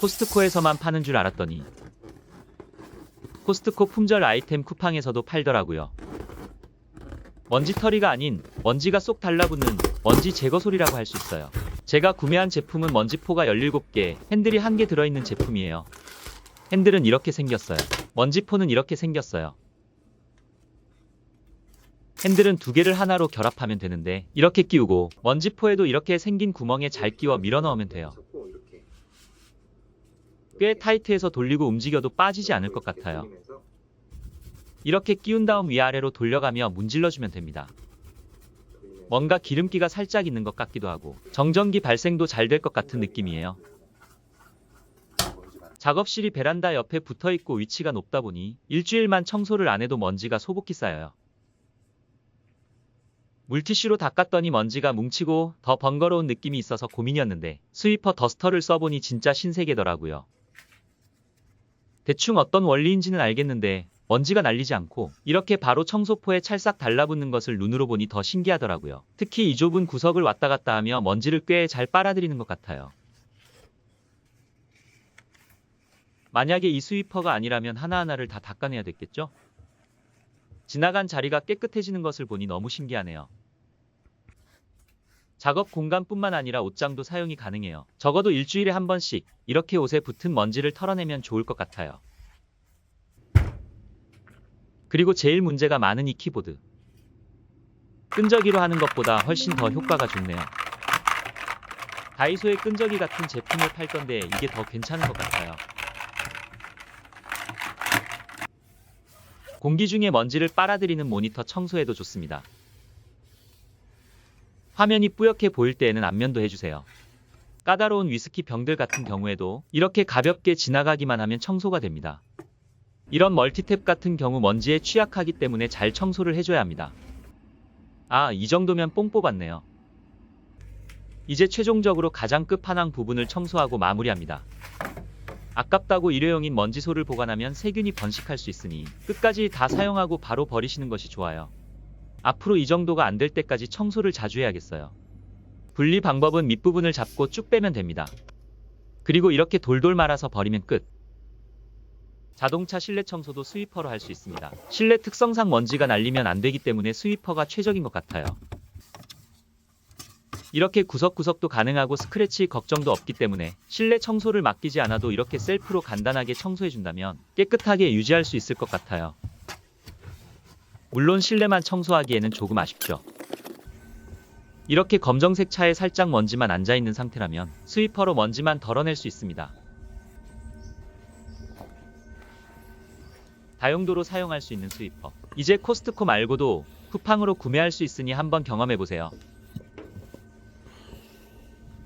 코스트코에서만 파는 줄 알았더니 코스트코 품절 아이템 쿠팡에서도 팔더라고요. 먼지털이가 아닌 먼지가 쏙 달라붙는 먼지 제거 소리라고 할 수 있어요. 제가 구매한 제품은 먼지포가 17개, 핸들이 1개 들어있는 제품이에요. 핸들은 이렇게 생겼어요. 먼지포는 이렇게 생겼어요. 핸들은 두 개를 하나로 결합하면 되는데 이렇게 끼우고 먼지포에도 이렇게 생긴 구멍에 잘 끼워 밀어 넣으면 돼요. 꽤 타이트해서 돌리고 움직여도 빠지지 않을 것 같아요. 이렇게 끼운 다음 위아래로 돌려가며 문질러주면 됩니다. 뭔가 기름기가 살짝 있는 것 같기도 하고 정전기 발생도 잘 될 것 같은 느낌이에요. 작업실이 베란다 옆에 붙어 있고 위치가 높다 보니 일주일만 청소를 안 해도 먼지가 소복히 쌓여요. 물티슈로 닦았더니 먼지가 뭉치고 더 번거로운 느낌이 있어서 고민이었는데 스위퍼 더스터를 써보니 진짜 신세계더라고요. 대충 어떤 원리인지는 알겠는데 먼지가 날리지 않고 이렇게 바로 청소포에 찰싹 달라붙는 것을 눈으로 보니 더 신기하더라고요. 특히 이 좁은 구석을 왔다 갔다 하며 먼지를 꽤 잘 빨아들이는 것 같아요. 만약에 이 스위퍼가 아니라면 하나하나를 다 닦아내야 됐겠죠? 지나간 자리가 깨끗해지는 것을 보니 너무 신기하네요. 작업 공간뿐만 아니라 옷장도 사용이 가능해요. 적어도 일주일에 한 번씩 이렇게 옷에 붙은 먼지를 털어내면 좋을 것 같아요. 그리고 제일 문제가 많은 이 키보드. 끈적이로 하는 것보다 훨씬 더 효과가 좋네요. 다이소에 끈적이 같은 제품을 팔 건데 이게 더 괜찮은 것 같아요. 공기 중에 먼지를 빨아들이는 모니터 청소에도 좋습니다. 화면이 뿌옇게 보일 때에는 안면도 해주세요. 까다로운 위스키 병들 같은 경우에도 이렇게 가볍게 지나가기만 하면 청소가 됩니다. 이런 멀티탭 같은 경우 먼지에 취약하기 때문에 잘 청소를 해줘야 합니다. 아, 이 정도면 뽕 뽑았네요. 이제 최종적으로 가장 끝판왕 부분을 청소하고 마무리합니다. 아깝다고 일회용인 먼지소를 보관하면 세균이 번식할 수 있으니 끝까지 다 사용하고 바로 버리시는 것이 좋아요. 앞으로 이 정도가 안 될 때까지 청소를 자주 해야겠어요. 분리 방법은 밑부분을 잡고 쭉 빼면 됩니다. 그리고 이렇게 돌돌 말아서 버리면 끝. 자동차 실내 청소도 스위퍼로 할 수 있습니다. 실내 특성상 먼지가 날리면 안 되기 때문에 스위퍼가 최적인 것 같아요. 이렇게 구석구석도 가능하고 스크래치 걱정도 없기 때문에 실내 청소를 맡기지 않아도 이렇게 셀프로 간단하게 청소해준다면 깨끗하게 유지할 수 있을 것 같아요. 물론 실내만 청소하기에는 조금 아쉽죠. 이렇게 검정색 차에 살짝 먼지만 앉아있는 상태라면 스위퍼로 먼지만 덜어낼 수 있습니다. 다용도로 사용할 수 있는 스위퍼. 이제 코스트코 말고도 쿠팡으로 구매할 수 있으니 한번 경험해보세요.